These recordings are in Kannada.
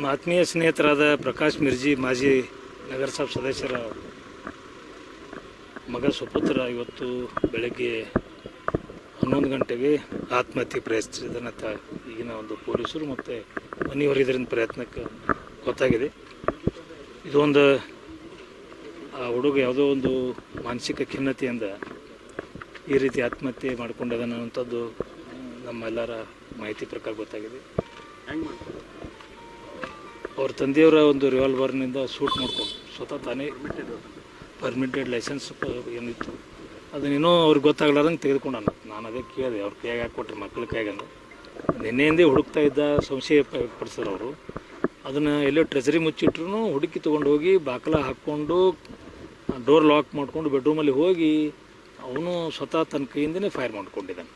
ನಮ್ಮ ಆತ್ಮೀಯ ಸ್ನೇಹಿತರಾದ ಪ್ರಕಾಶ್ ಮಿರ್ಜಿ, ಮಾಜಿ ನಗರಸಭೆ ಸದಸ್ಯರ ಮಗ ಸುಪುತ್ರ ಇವತ್ತು ಬೆಳಗ್ಗೆ ಹನ್ನೊಂದು ಗಂಟೆಗೆ ಆತ್ಮಹತ್ಯೆ ಪ್ರಯತ್ನಿಸಿದನಂತ ಈಗಿನ ಒಂದು ಪೊಲೀಸರು ಮತ್ತು ಮನೆಯವರಿದರಿಂದ ಪ್ರಯತ್ನಕ್ಕೆ ಗೊತ್ತಾಗಿದೆ. ಇದೊಂದು ಆ ಹುಡುಗ ಯಾವುದೋ ಒಂದು ಮಾನಸಿಕ ಖಿನ್ನತೆಯಿಂದ ಈ ರೀತಿ ಆತ್ಮಹತ್ಯೆ ಮಾಡಿಕೊಂಡದನ್ನುವಂಥದ್ದು ನಮ್ಮೆಲ್ಲರ ಮಾಹಿತಿ ಪ್ರಕಾರ ಗೊತ್ತಾಗಿದೆ. ಅವ್ರ ತಂದೆಯವರ ಒಂದು ರಿವಾಲ್ವರ್ನಿಂದ ಶೂಟ್ ಮಾಡ್ಕೊಂಡು ಸ್ವತಃ ತಾನೇ ಪರ್ಮಿಟೆಡ್ ಲೈಸೆನ್ಸ್ ಏನಿತ್ತು. ಅದನ್ನೇನೋ ಅವ್ರಿಗೆ ಗೊತ್ತಾಗ್ಲಾರ್ದಂಗೆ ಅನ್ನೋದು ನಾನು ಅದೇ ಕೇಳಿದೆ, ಅವ್ರ ಕೈಯಾಗ ಹಾಕ್ಕೊಟ್ರಿ ಮಕ್ಳು ಕೈಯಾಗಂದು ನಿನ್ನೆಯಿಂದೇ ಹುಡುಕ್ತಾ ಇದ್ದ ಸಂಶಯ ಪಡಿಸಿದ್ರು ಅವರು. ಅದನ್ನು ಎಲ್ಲೋ ಟ್ರೆಸರಿ ಮುಚ್ಚಿಟ್ರು ಹುಡುಕಿ ತೊಗೊಂಡು ಹೋಗಿ ಬಾಕಲ ಹಾಕ್ಕೊಂಡು ಡೋರ್ ಲಾಕ್ ಮಾಡಿಕೊಂಡು ಬೆಡ್ರೂಮಲ್ಲಿ ಹೋಗಿ ಅವನು ಸ್ವತಃ ತನ್ನ ಕೈಯಿಂದನೇ ಫೈರ್ ಮಾಡಿಕೊಂಡಿದ್ದಾನೆ.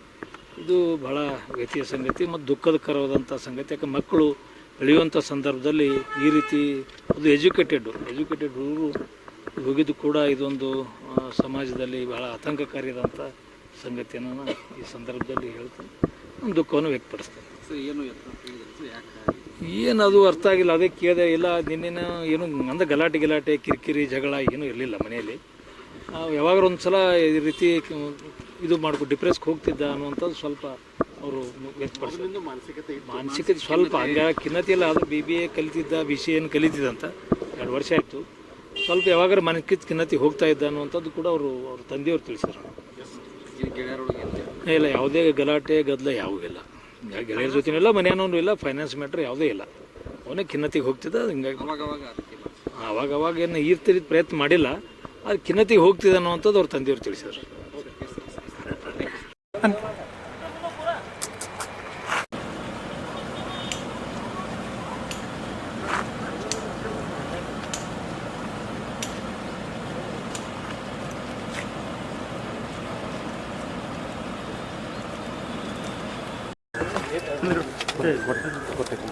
ಇದು ಬಹಳ ವ್ಯತಿಯ ಸಂಗತಿ ಮತ್ತು ದುಃಖದಕರವಾದಂಥ ಸಂಗತಿ. ಯಾಕೆ ಮಕ್ಕಳು ಬೆಳೆಯುವಂಥ ಸಂದರ್ಭದಲ್ಲಿ ಈ ರೀತಿ ಒಂದು ಎಜುಕೇಟೆಡ್ ಎಜುಕೇಟೆಡ್ ಹುಡುಗರು ಹೋಗಿದ್ದು ಕೂಡ ಇದೊಂದು ಸಮಾಜದಲ್ಲಿ ಬಹಳ ಆತಂಕಕಾರಿಯಾದಂಥ ಸಂಗತಿಯನ್ನು ನಾನು ಈ ಸಂದರ್ಭದಲ್ಲಿ ಹೇಳ್ತೀನಿ. ನಮ್ಮ ದುಃಖವನ್ನು ವ್ಯಕ್ತಪಡಿಸ್ತೇನೆ. ಏನು ಅದು ಅರ್ಥ ಆಗಿಲ್ಲ. ಅದೇ ಕೇಳಿದೆ ಇಲ್ಲ ನಿನ್ನೇನು ಏನು ಅಂದರೆ ಗಲಾಟೆ ಗಲಾಟೆ ಕಿರಿಕಿರಿ ಜಗಳ ಏನೂ ಇರಲಿಲ್ಲ ಮನೆಯಲ್ಲಿ. ಯಾವಾಗ ಒಂದು ಸಲ ಈ ರೀತಿ ಇದು ಮಾಡ್ಕೊ ಡಿಪ್ರೆಸ್ಗೆ ಹೋಗ್ತಿದ್ದ ಅನ್ನುವಂಥದ್ದು ಸ್ವಲ್ಪ ಅವರು ಒಂದು ಮಾನಸಿಕತೆ ಮಾನಸಿಕ ಸ್ವಲ್ಪ ಹಂಗ ಖಿನ್ನತೆ ಇಲ್ಲ ಆದ್ರೆ ಬಿ ಬಿ ಎ ಕಲಿತಿದ್ದ ಬಿ ಸಿ ಏನು ಕಲಿತಿದ್ದಂತ ಎರಡು ವರ್ಷ ಆಯಿತು. ಸ್ವಲ್ಪ ಯಾವಾಗಾರ ಮಾನಸಿಕ ಖಿನ್ನತೆ ಹೋಗ್ತಾ ಇದ್ದ ಅನ್ನುವಂಥದ್ದು ಕೂಡ ಅವರು ಅವ್ರ ತಂದೆಯವರು ತಿಳಿಸಿದ್ರು. ಇಲ್ಲ ಯಾವುದೇ ಗಲಾಟೆ ಗದ್ದಲ ಯಾವೂ ಇಲ್ಲ. ಗೆಳೆಯರ ಜೊತೆನೂ ಇಲ್ಲ ಮನೆಯನ್ನೂ ಇಲ್ಲ ಫೈನಾನ್ಸ್ ಮ್ಯಾಟ್ರ್ ಯಾವುದೇ ಇಲ್ಲ. ಅವನೇ ಖಿನ್ನತಿಗೆ ಹೋಗ್ತಿದ್ದ ಹಿಂಗಾಗಿ ಅವಾಗ ಅವಾಗ ಏನು ಈ ಪ್ರಯತ್ನ ಮಾಡಿಲ್ಲ ಅದು ಖಿನ್ನತಿಗೆ ಹೋಗ್ತಿದ್ದ ಅನ್ನುವಂಥದ್ದು ಅವ್ರ ತಂದೆಯವರು ತಿಳಿಸಿದ್ರು.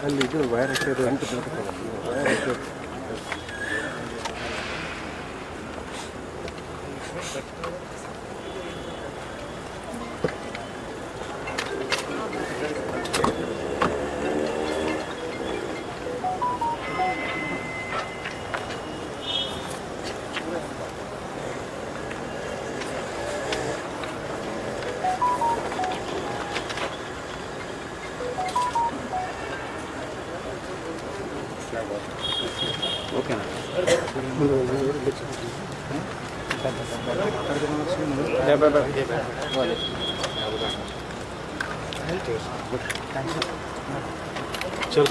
ಅಲ್ಲಿ ಇದು ವೈರ್ ఓకేనా చలో